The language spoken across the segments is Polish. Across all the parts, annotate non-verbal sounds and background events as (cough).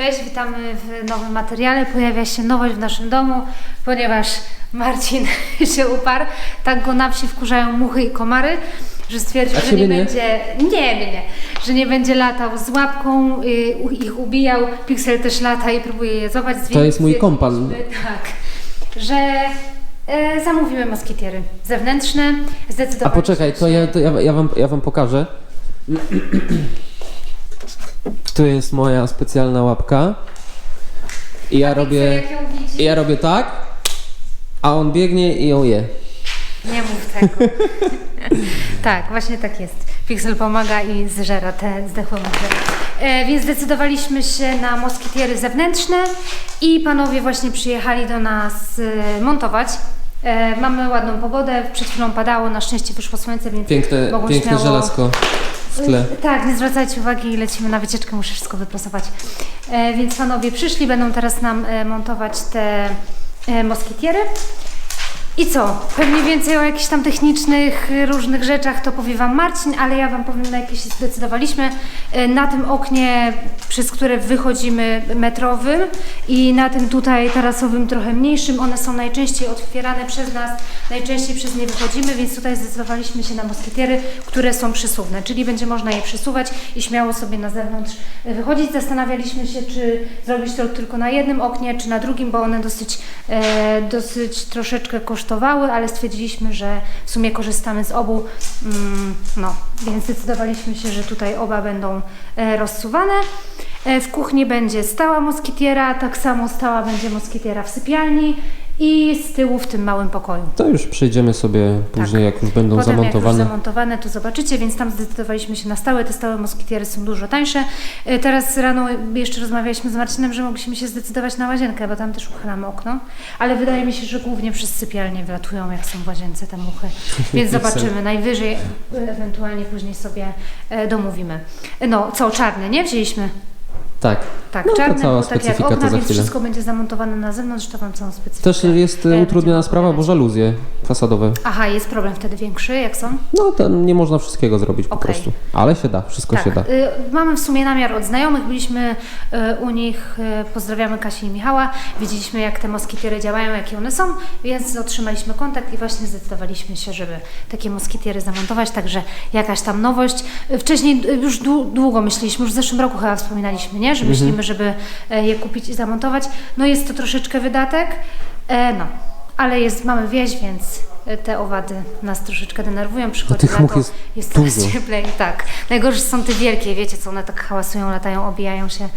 Cześć, witamy w nowym materiale. Pojawia się nowość w naszym domu, ponieważ Marcin (laughs) się uparł. Tak go na wsi wkurzają muchy i komary, że stwierdził, A że nie, nie? będzie. Nie, nie, nie. Że nie będzie latał z łapką, y, ich ubijał. Pixel też lata i próbuje je złapać. To jest mój kompan. Stwierdziliśmy, Tak, że e, zamówiły moskitiery zewnętrzne. A Zdecydowaliśmy poczekaj, to ja, to ja, ja, wam, ja wam pokażę. (clears throat) Tu jest moja specjalna łapka. I ja robię. jak ją widzi, I ja robię tak, a on biegnie i ją je. Nie mów tego. (laughs) tak, właśnie tak jest. Pixel pomaga i zżera te zdechłe muchy. E, więc zdecydowaliśmy się na moskitiery zewnętrzne i panowie właśnie przyjechali do nas e, montować. E, mamy ładną pogodę, przed chwilą padało, na szczęście wyszło słońce, więc Piękne, mogą piękne śmiało... żelazko w tle. Tak, nie zwracajcie uwagi, lecimy na wycieczkę, muszę wszystko wyprasować. E, więc panowie przyszli, będą teraz nam e, montować te e, moskitiery. I co? Pewnie więcej o jakichś tam technicznych, różnych rzeczach to powie Wam Marcin, ale ja Wam powiem na jakie się zdecydowaliśmy. E, Na tym oknie, przez które wychodzimy metrowym i na tym tutaj tarasowym trochę mniejszym, one są najczęściej otwierane przez nas, najczęściej przez nie wychodzimy, więc tutaj zdecydowaliśmy się na moskitiery, które są przysuwne, czyli będzie można je przesuwać i śmiało sobie na zewnątrz e, wychodzić. Zastanawialiśmy się, czy zrobić to tylko na jednym oknie, czy na drugim, bo one dosyć, e, dosyć troszeczkę kosztowały, ale stwierdziliśmy, że w sumie korzystamy z obu, mm, no, więc zdecydowaliśmy się, że tutaj oba będą e, rozsuwane. E, w kuchni będzie stała moskitiera, tak samo stała będzie moskitiera w sypialni i z tyłu w tym małym pokoju. To już przejdziemy sobie później, jak już będą Tak. Potem jak już zamontowane. zamontowane, to zobaczycie, więc tam zdecydowaliśmy się na stałe. Te stałe moskitiery są dużo tańsze. E, Teraz rano jeszcze rozmawialiśmy z Marcinem, że mogliśmy się zdecydować na łazienkę, bo tam też uchylamy okno. Ale wydaje mi się, że głównie przez sypialnie wlatują, jak są w łazience te muchy. (laughs) Więc zobaczymy. Najwyżej e, ewentualnie później sobie e, domówimy. No, co, czarny, nie? Wzięliśmy. Tak. Tak, No to czarny, cała bo tak jak specyfika, to okna, za więc chwilę. wszystko będzie zamontowane na zewnątrz, to Wam całą specyfikę. Też jest e, e, utrudniona będziemy sprawa, bo opowiadać. żaluzje fasadowe. Aha, jest problem wtedy większy, jak są? No tam nie można wszystkiego zrobić po Okej. prostu. Ale się da, wszystko się da. y, mamy w sumie namiar od znajomych, byliśmy y, u nich, y, pozdrawiamy Kasię i Michała, widzieliśmy jak te moskitiery działają, jakie one są, więc otrzymaliśmy kontakt i właśnie zdecydowaliśmy się, żeby takie moskitiery zamontować, także jakaś tam nowość. Y, Wcześniej y, już dłu- długo myśleliśmy, już w zeszłym roku chyba wspominaliśmy, nie? Że myślimy, żeby e, je kupić i zamontować. No jest to troszeczkę wydatek, e, no, ale jest, mamy wieś, więc e, te owady nas troszeczkę denerwują, przychodzi tych lato, much jest coraz dużo. cieplej, tak. Najgorsze są te wielkie, wiecie co, one tak hałasują, latają, obijają się.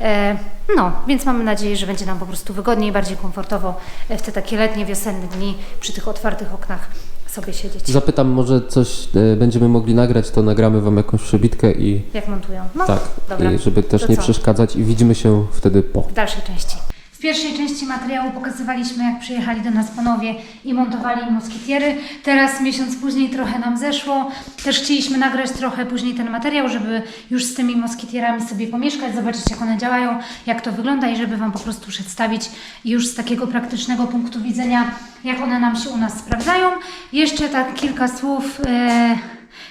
E, no, więc mamy nadzieję, że będzie nam po prostu wygodniej, bardziej komfortowo w te takie letnie, wiosenne dni przy tych otwartych oknach sobie siedzieć. Zapytam, może coś e, będziemy mogli nagrać, to nagramy wam jakąś przebitkę i Jak montują. No, tak, dobra. i żeby też To nie co? przeszkadzać i widzimy się wtedy po. w dalszej części. W pierwszej części materiału pokazywaliśmy, jak przyjechali do nas panowie i montowali moskitiery. Teraz, miesiąc później, trochę nam zeszło. Też chcieliśmy nagrać trochę później ten materiał, żeby już z tymi moskitierami sobie pomieszkać, zobaczyć, jak one działają, jak to wygląda i żeby Wam po prostu przedstawić już z takiego praktycznego punktu widzenia, jak one nam się u nas sprawdzają. Jeszcze tak kilka słów. E,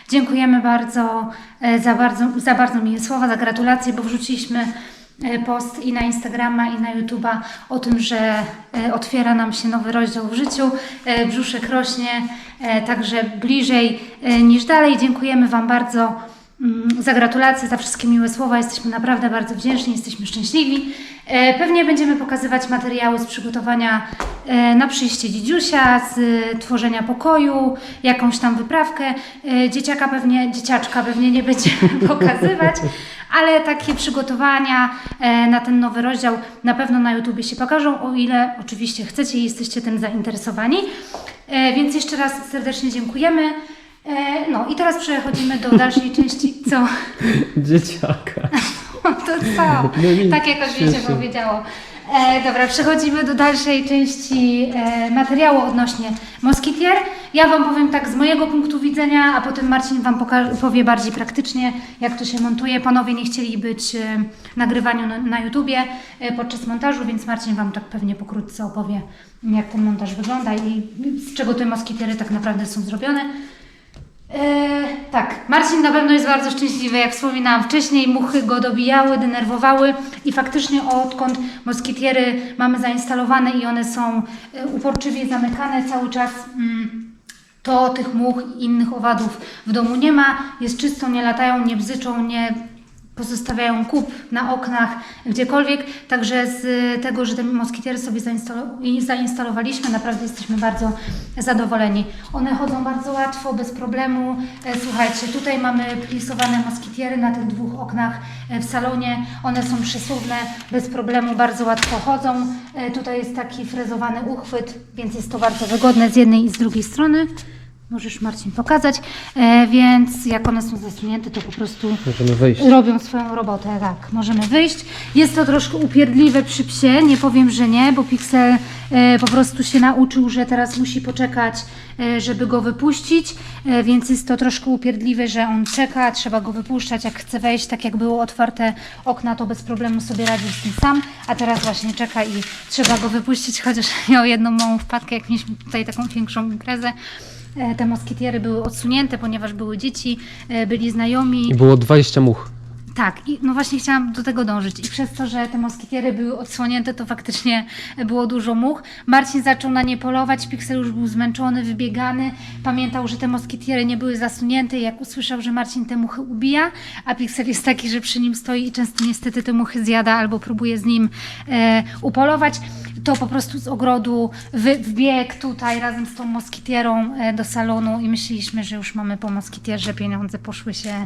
Dziękujemy bardzo e, za, bardzo za bardzo miłe słowa, za gratulacje, bo wrzuciliśmy post i na Instagrama, i na YouTube'a o tym, że e, otwiera nam się nowy rozdział w życiu, e, brzuszek rośnie, e, także bliżej e, niż dalej. Dziękujemy Wam bardzo mm, za gratulacje, za wszystkie miłe słowa. Jesteśmy naprawdę bardzo wdzięczni, jesteśmy szczęśliwi. E, Pewnie będziemy pokazywać materiały z przygotowania e, na przyjście dzidziusia, z e, tworzenia pokoju, jakąś tam wyprawkę. E, Dzieciaka pewnie, dzieciaczka pewnie nie będziemy (laughs) pokazywać, ale takie przygotowania e, na ten nowy rozdział na pewno na YouTubie się pokażą, o ile oczywiście chcecie i jesteście tym zainteresowani. E, Więc jeszcze raz serdecznie dziękujemy. E, No i teraz przechodzimy do (laughs) dalszej części. Co? Dzieciaka. (laughs) To co? No tak jakoś wiecie śmiesznie. powiedziało. E, dobra, przechodzimy do dalszej części e, materiału odnośnie moskitier. Ja Wam powiem tak z mojego punktu widzenia, a potem Marcin Wam powie bardziej praktycznie, jak to się montuje. Panowie nie chcieli być e, nagrywaniu na, na YouTubie e, podczas montażu, więc Marcin Wam tak pewnie pokrótce opowie, jak ten montaż wygląda i z czego te moskitiery tak naprawdę są zrobione. E, tak, Marcin na pewno jest bardzo szczęśliwy. Jak wspominałam wcześniej, muchy go dobijały, denerwowały i faktycznie odkąd moskitiery mamy zainstalowane i one są e, uporczywie zamykane cały czas. Mm, to tych much i innych owadów w domu nie ma, jest czysto, nie latają, nie bzyczą, nie pozostawiają kup na oknach, gdziekolwiek. Także z tego, że te moskitiery sobie zainstalowaliśmy, naprawdę jesteśmy bardzo zadowoleni. One chodzą bardzo łatwo, bez problemu. E, Słuchajcie, tutaj mamy plisowane moskitiery na tych dwóch oknach e, w salonie. One są przesuwne, bez problemu, bardzo łatwo chodzą. E, Tutaj jest taki frezowany uchwyt, więc jest to bardzo wygodne z jednej i z drugiej strony. Możesz Marcin pokazać, e, więc jak one są zasunięte, to po prostu Możemy wyjść. robią swoją robotę, tak, możemy wyjść. Jest to troszkę upierdliwe przy psie, nie powiem, że nie, bo Pixel e, po prostu się nauczył, że teraz musi poczekać, e, żeby go wypuścić, e, więc jest to troszkę upierdliwe, że on czeka, trzeba go wypuszczać, jak chce wejść, tak jak było otwarte okna, to bez problemu sobie radził z tym sam, a teraz właśnie czeka i trzeba go wypuścić, chociaż (laughs) miał jedną małą wpadkę, jak mieliśmy tutaj taką większą imprezę. E, Te moskitiery były odsunięte, ponieważ były dzieci, e, byli znajomi. I było 20 much. Tak, i no właśnie chciałam do tego dążyć. I przez to, że te moskitiery były odsłonięte, to faktycznie było dużo much. Marcin zaczął na nie polować, Pixel już był zmęczony, wybiegany. Pamiętał, że te moskitiery nie były zasunięte. Jak usłyszał, że Marcin te muchy ubija, a Pixel jest taki, że przy nim stoi i często niestety te muchy zjada albo próbuje z nim e, upolować, to po prostu z ogrodu wbiegł tutaj razem z tą moskitierą e, do salonu i myśleliśmy, że już mamy po moskitierze, pieniądze poszły się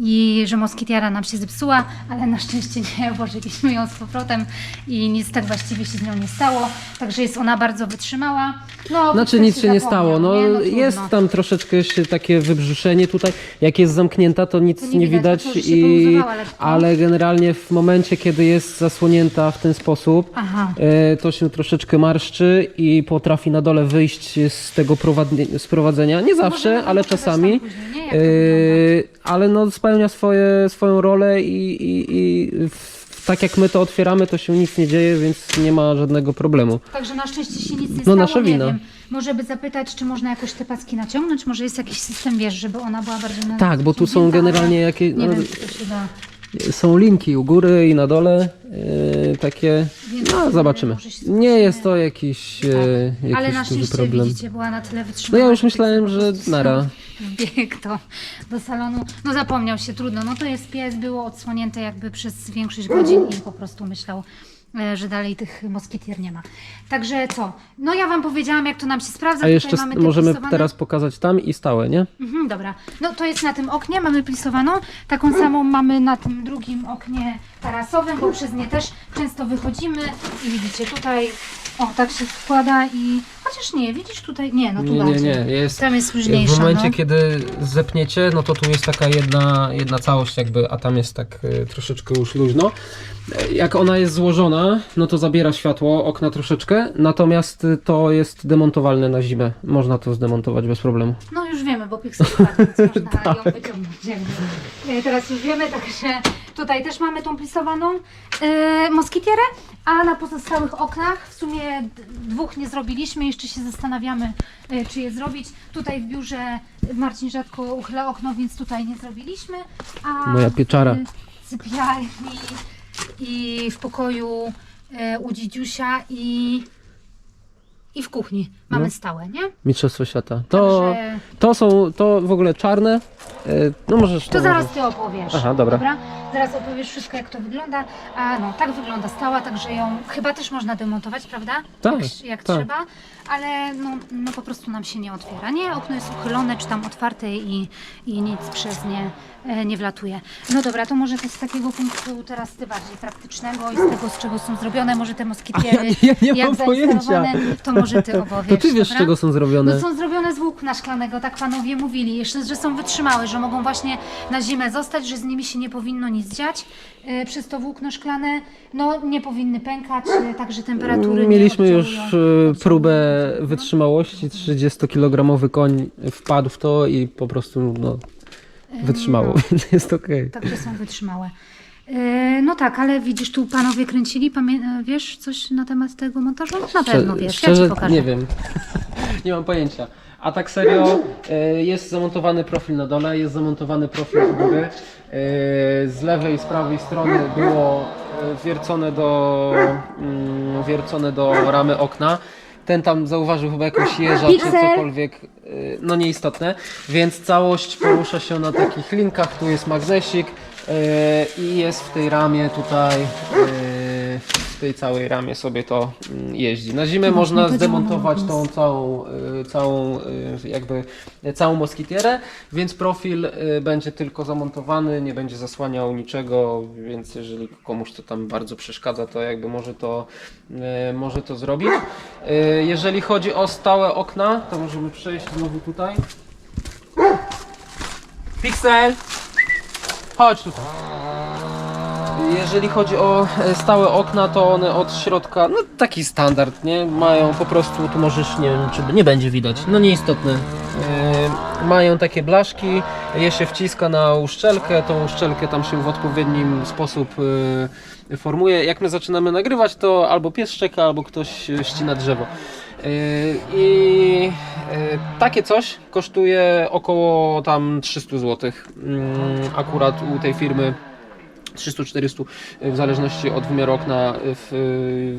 i że moskitiera nam się zepsuła, ale na szczęście nie, (laughs) włożyliśmy ją z powrotem i nic tak właściwie się z nią nie stało, także jest ona bardzo wytrzymała. No, Znaczy nic się nie stało. No, nie? trudno. jest tam troszeczkę jeszcze takie wybrzuszenie tutaj. Jak jest zamknięta, to nic To nie, nie widać. widać, się i, ale generalnie w momencie, kiedy jest zasłonięta w ten sposób, Aha. e, to się troszeczkę marszczy i potrafi na dole wyjść z tego sprowadzenia. Nie zawsze, ale czasami. później, nie? E, ale no spełnia swoje, swoją rolę i, i, i w, tak jak my to otwieramy, to się nic nie dzieje, więc nie ma żadnego problemu. Także na szczęście się nic nie No, stało, nasza nie wina. wiem. Może by zapytać, czy można jakoś te paski naciągnąć, może jest jakiś system, wiesz, żeby ona była bardziej na Tak, bo tu są naciągnięta, generalnie ale jakie- Nie no, wiem, czy to się da. Są linki u góry i na dole, e, takie, no zobaczymy. może się Nie jest to jakiś, e, Tak. Ale na jakiś duży szczęście problem. widzicie, była na tyle No wytrzymała. ja już myślałem, że nara. (laughs) Wbiegł to do salonu. No zapomniał się, trudno. No to jest pies, było odsłonięte jakby przez większość godzin i po prostu myślał, że dalej tych moskitier nie ma. Także co? No ja Wam powiedziałam, jak to nam się sprawdza. A Tutaj jeszcze mamy s- te możemy plisowane- teraz pokazać tam i stałe, nie? Mhm, dobra. No to jest na tym oknie, mamy plisowaną. Taką samą mamy na tym drugim oknie tarasowym, bo przez nie też często wychodzimy i widzicie tutaj, o tak się składa i chociaż nie, widzisz tutaj, nie, no tu Nie, nie, bardziej. nie. Jest, Tam jest luźniejsza, w momencie, no. kiedy zepniecie, no to tu jest taka jedna, jedna całość jakby, a tam jest tak e, troszeczkę już luźno. E, Jak ona jest złożona, no to zabiera światło, okna troszeczkę, natomiast e, to jest demontowalne na zimę. Można to zdemontować bez problemu. No już wiemy, bo Pixel padł, więc (laughs) można Tak. ją wyciągnąć. jakby. E, Teraz już wiemy, także tutaj też mamy tą plisowaną e, moskitierę, a na pozostałych oknach w sumie dwóch nie zrobiliśmy, jeszcze się zastanawiamy, e, czy je zrobić. Tutaj w biurze Marcin rzadko uchyla okno, więc tutaj nie zrobiliśmy. A Moja pieczara. w sypialni i w pokoju e, u dzidziusia i, i w kuchni mamy No. stałe, nie? Mistrzostwo świata. To, Także- to są, to w ogóle czarne. No możesz To to zaraz może- ty opowiesz. Aha, dobra. Zaraz opowiesz wszystko, jak to wygląda. A no, tak wygląda stała, także ją chyba też można demontować, prawda? Tak, Jak, jak tak. trzeba, ale no, no po prostu nam się nie otwiera. Nie, okno jest uchylone, czy tam otwarte i, i nic przez nie e, nie wlatuje. No dobra, to może to z takiego punktu teraz ty bardziej praktycznego i z tego, z czego są zrobione, może te moskitiery, A ja- ja nie jak mam pojęcia. to może ty (laughs) To opowiesz. ty wiesz, z dobra? czego są zrobione. No są zrobione z włókna szklanego, tak panowie mówili. Jeszcze, że są wytrzymałe, że mogą właśnie na zimę zostać, że z nimi się nie powinno nic dziać. E, przez to włókno szklane, no nie powinny pękać, e, także temperatury Mieliśmy nie już oddziałują- e, próbę to. Wytrzymałości. 30-kilogramowy koń wpadł w to i po prostu no, wytrzymało, (laughs) więc jest okej. Także są wytrzymałe. E, No tak, ale widzisz, tu panowie kręcili, pamię- e, wiesz coś na temat tego montażu? Na pewno wiesz, ja ci pokażę. nie wiem. (laughs) nie mam pojęcia. A tak serio, e, jest zamontowany profil na dole, jest zamontowany profil u góry. E, Z lewej i z prawej strony było e, wiercone do, mm, wiercone do ramy okna. Ten tam zauważył chyba jakąś jeża czy cokolwiek, y, no nieistotne. Więc całość porusza się na takich linkach, tu jest magnesik y, i jest w tej ramie tutaj, y, w tej całej ramie sobie to mm, jeździ. Na zimę można to zdemontować tą całą, y, całą y, jakby y, całą moskitierę, więc profil będzie tylko zamontowany, nie będzie zasłaniał niczego, więc jeżeli komuś to tam bardzo przeszkadza, to jakby może to, może to zrobić. Jeżeli chodzi o stałe okna, to możemy przejść znowu tutaj. Pixel! Chodź tutaj. Jeżeli chodzi o e, stałe okna, to one od środka, no taki standard, nie? Mają po prostu, tu możesz, nie wiem, czy nie będzie widać, no nieistotne. E, mają takie blaszki, je się wciska na uszczelkę, tą uszczelkę tam się w odpowiednim sposób e, formuje. Jak my zaczynamy nagrywać, to albo pies szczeka, albo ktoś ścina drzewo. I takie coś kosztuje około tam 300 zł. Mm, Akurat u tej firmy 300-400 w zależności od wymiaru okna w,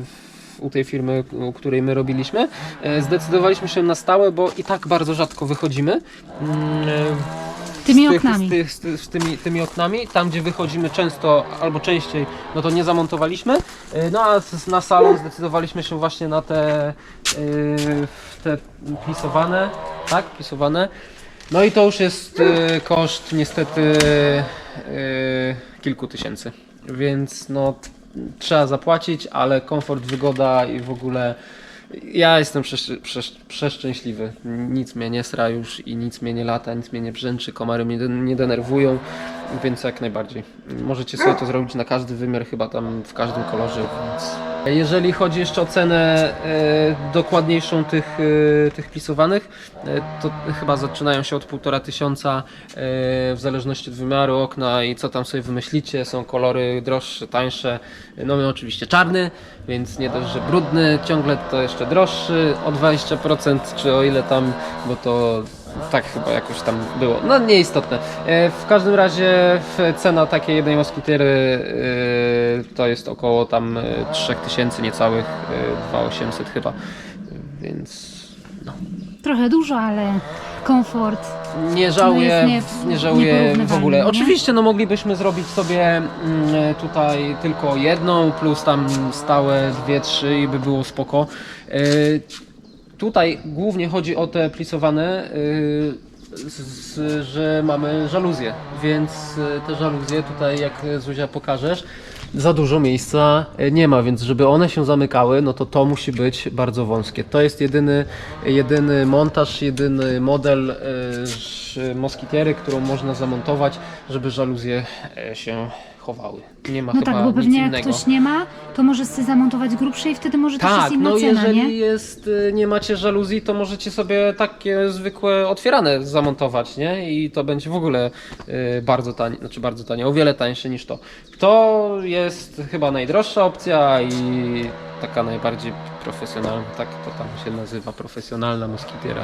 w, u tej firmy, u której my robiliśmy. E, Zdecydowaliśmy się na stałe, bo i tak bardzo rzadko wychodzimy. Mm, e, Tymi z tych, oknami. Z, tych, z, ty- z tymi, tymi oknami, tam gdzie wychodzimy często albo częściej, no to nie zamontowaliśmy. E, No a na salon zdecydowaliśmy się właśnie na te, e, te pisowane, tak? Pisowane. No i to już jest e, koszt niestety e, kilku tysięcy. Więc no trzeba zapłacić, ale komfort, wygoda i w ogóle ja jestem przesz- przesz- przeszczęśliwy. Nic mnie nie sra już i nic mnie nie lata, nic mnie nie brzęczy, komary mnie nie denerwują, więc jak najbardziej. Możecie sobie to zrobić na każdy wymiar, chyba tam w każdym kolorze, więc... Jeżeli chodzi jeszcze o cenę e, dokładniejszą tych, e, tych pisowanych, e, to chyba zaczynają się od półtora tysiąca e, w zależności od wymiaru okna i co tam sobie wymyślicie. Są kolory droższe, tańsze. No my oczywiście czarny, więc nie dość, że brudny, ciągle to jeszcze droższy o 20% czy o ile tam, bo to tak chyba jakoś tam było. No nieistotne. E, W każdym razie w- cena takiej jednej moskitiery e, to jest około tam e, 3000 niecałych, e, 2800 chyba. Więc no. Trochę dużo, ale komfort. Nie żałuję, No jest nie- nie żałuję w nieporównywalny, ogóle. nie? Oczywiście no moglibyśmy zrobić sobie mm, tutaj tylko jedną plus tam stałe dwie, trzy i by było spoko. E, Tutaj głównie chodzi o te plisowane, y, z, z, że mamy żaluzje, więc y, te żaluzje tutaj jak Zuzia pokażesz, za dużo miejsca y, nie ma, więc żeby one się zamykały, no to to musi być bardzo wąskie. To jest jedyny, jedyny montaż, jedyny model moskitiery, którą można zamontować, żeby żaluzje się chowały. Nie ma No chyba tak, bo pewnie jak innego. ktoś nie ma, to może sobie zamontować grubsze i wtedy może też Tak, jest inna no cena, jeżeli nie? jest, y, nie macie żaluzji, to możecie sobie takie zwykłe otwierane zamontować, nie? I to będzie w ogóle y, bardzo tanie, znaczy bardzo tanie, o wiele tańsze niż to. To jest chyba najdroższa opcja i taka najbardziej profesjonalna, tak to tam się nazywa, profesjonalna moskitiera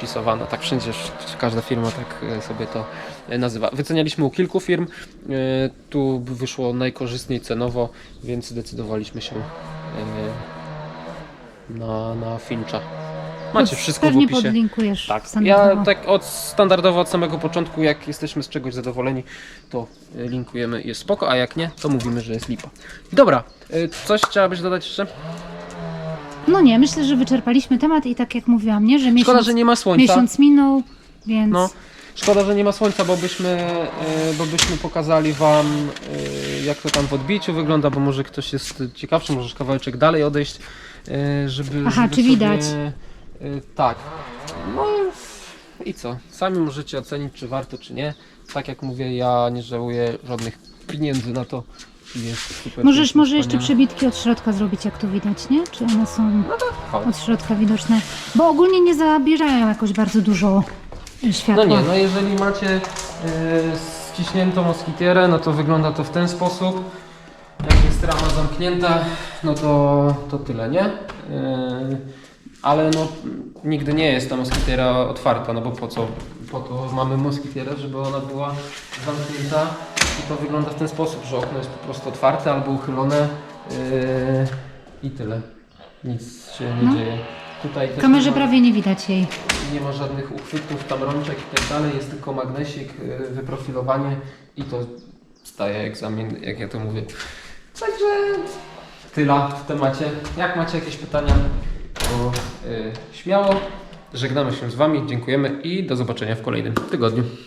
pisowana. Tak wszędzie, sz- każda firma tak y, sobie to y, nazywa. Wycenialiśmy u kilku firm, y, tu wyszło najkorzystniej cenowo, więc zdecydowaliśmy się na, na Fincha. Macie wszystko w opisie. podlinkujesz Tak, standardowo. ja tak od standardowo od samego początku, jak jesteśmy z czegoś zadowoleni, to linkujemy, jest spoko, a jak nie, to mówimy, że jest lipa. Dobra, coś chciałabyś dodać jeszcze? No nie, myślę, że wyczerpaliśmy temat i tak jak mówiłam, nie, że miesiąc, Szkoda, że nie ma słońca. miesiąc minął, więc No, szkoda, że nie ma słońca, bo byśmy, y, bo byśmy pokazali Wam, y, jak to tam w odbiciu wygląda, bo może ktoś jest ciekawszy, możesz kawałeczek dalej odejść, y, żeby. Aha, żeby czy widać? y, Tak. No i co? Sami możecie ocenić, czy warto, czy nie. Tak jak mówię, ja nie żałuję żadnych pieniędzy na to. Jest super. możesz może jeszcze przebitki od środka zrobić, jak tu widać, nie? Czy one są No Chodź. od środka widoczne? Bo ogólnie nie zabierają jakoś bardzo dużo y, światła. No nie, no jeżeli macie e, ściśniętą moskitierę, no to wygląda to w ten sposób. Jak jest rama zamknięta, no to, to tyle, nie? E, ale no nigdy nie jest ta moskietiera otwarta, no bo po co? Po to mamy moskitierę, żeby ona była zamknięta i to wygląda w ten sposób, że okno jest po prostu otwarte albo uchylone yy, i tyle. Nic się nie No. dzieje. Tutaj W też kamerze nie ma, prawie nie widać jej. nie ma żadnych uchwytów, tam rączek i tak dalej, jest tylko magnesik, yy, wyprofilowanie i to staje egzamin, jak ja to mówię. Także tyle w temacie. Jak macie jakieś pytania, to yy, śmiało. Żegnamy się z Wami, dziękujemy i do zobaczenia w kolejnym tygodniu.